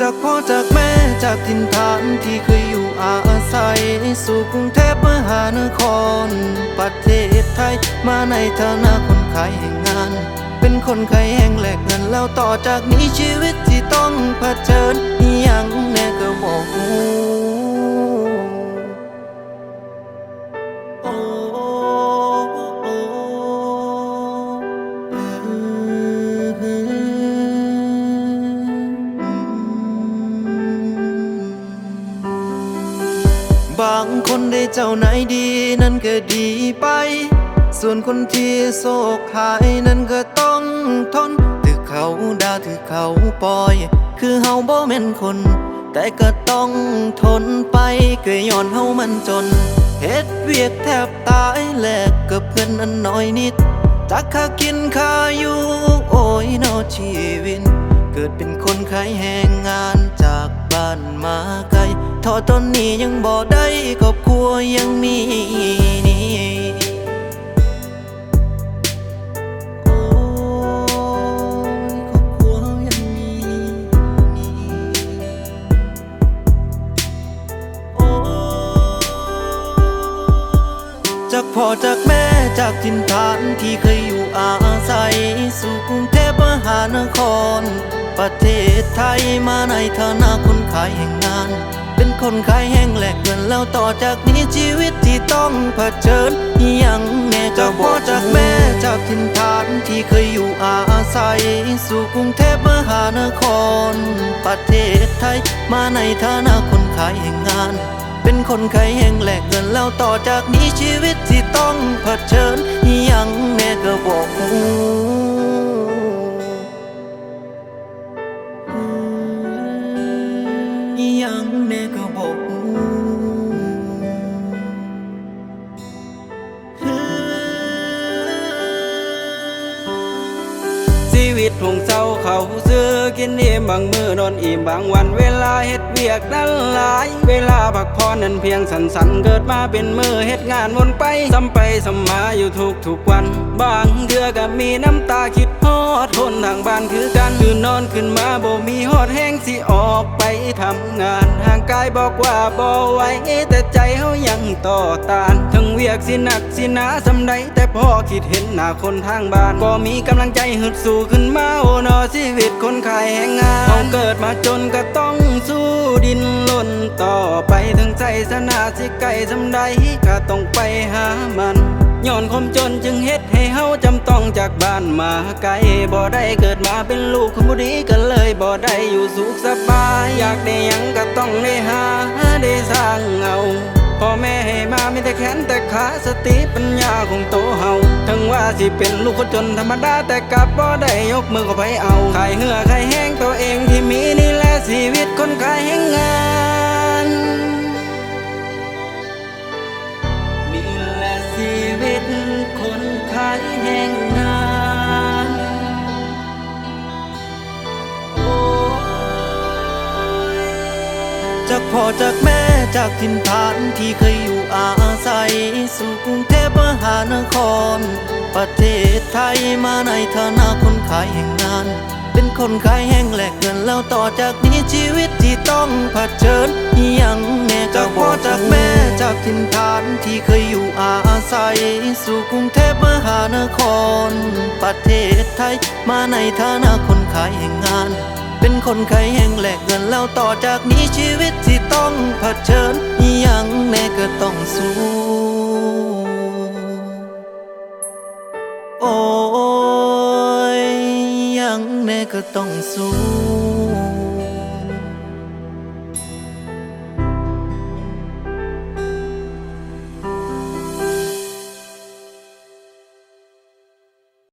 จากพ่อจากแม่จากถิ่นฐานที่เคยอยู่อาศัย สู่กรุงเทพมหานคร ประเทศไทยมาในฐานะคนขายแห่งงาน เป็นคนขายแห่งแหลกเงินแล้วต่อจากนี้ชีวิตที่ต้องเผชิญยังแน่ก็บอกหู บางคนได้เจ้านายดีนั่นก็ดีไป ส่วนคนที่โศกหายนั่นก็ต้องทนถือเขาด่าถือเขาปล่อย คือเฮาบ่แม่นคน แต่ก็ต้องทนไปก็ย้อนเฮามันจนเฮ็ดเวียกแทบตายแลกกับเงินอันน้อยนิดจากค่ากินค่าอยู่โอ้ยนอชีวิตเกิดเป็นคนขายแหงงานจากบ้านมาก ทอตอนนี้ยังบ่ได้ครอบครัวยังมีนี่โอ้ครอบครัวยังมีนี่โอ้จากพ่อจากแม่จากถิ่นฐานที่เคยอยู่อาศัย สู่กรุงเทพมหานคร ประเทศไทยมาในฐานะคนขายแห่งงาน เป็นคนขายแห่งแหลกเงินแล้วต่อจากนี้ชีวิตที่ต้องเผชิญยังแน่จากพ่อจากแม่จากถิ่นฐานที่เคยอยู่อาศัย สู่กรุงเทพมหานคร ประเทศไทยมาในฐานะคนขายแห่งงาน เป็นคนขายแห่งแหลกเงินแล้วต่อจากนี้ชีวิตที่ต้องเผชิญยังแน่ก็บอกหู วิตหงเศร้าเขาซื้อกินอิ่มบางมือนอนอิ่มบางวันเวลาเฮ็ด วียกนั้นหลาย เวลาพักผ่อนนั้นเพียงสั้นเกิดมาเป็นมือเฮ็ดงานวนไปซ้ำไปซ้ำมาอยู่ทุกทุกวัน บางเดือก็มีน้ำตาคิดฮอดคนทางบ้านคือกันคือนอนขึ้นมาบ่มีฮอดแห้งสิออกไปทำงานห่างกายบอกว่าบ่ไหวแต่ใจเฮายังต่อต้านทั้งเวียกสิหนักสิหนาสำใดแต่พอคิดเห็นหน้าคนทางบ้านก็มีกำลังใจฮึดสู้ขึ้นมาโอ้นอชีวิตคนขายแห่งงาน เกิดมาจนก็ต้องสู้ดินล้นต่อไปถึงใจสนาสิไกลสำใดก็ต้องไปหามันย้อนความจนจึงเฮ็ดให้เฮาจำต้องจากบ้านมาไกลบ่ได้เกิดมาเป็นลูกคนบุรีก็เลยบ่ได้อยู่สุขสบาย อยากได้ยังก็ต้องได้หาได้สร้างเอา พ่อแม่ให้มาไมีแต่แขนแต่ขาสติปัญญาของโตเฮาถึงว่าสิเป็นลูกคนจนธรรมดาแต่กลับบ่ได้ยกมือข้าไปเอาขายเหือขายแห้งตัวเองที่มีนี่แหละชีวิตคนขายแห้งงานนี่แหละชีวิตคนขายแห้งงาน จากพ่อจากแม่จากถิ่นฐานที่เคยอยู่อาศัย สู่กรุงเทพมหานคร ประเทศไทยมาในฐานะคนขายแห่งงาน เป็นคนขายแห่งแหลกเงินแล้วต่อจากนี้ชีวิตที่ต้องเผชิญยังแน่จากพ่อจากแม่จากถิ่นฐานที่เคยอยู่อาศัย สู่กรุงเทพมหานคร ประเทศไทยมาในฐานะคนขายแห่งงาน เป็นคนขายแห่งแหลกเงินแล้วต่อจากนี้ชีวิต ต้องเผชิญยังแน่ก็ต้องสู้ โอ้ยยังแน่ก็ต้องสู้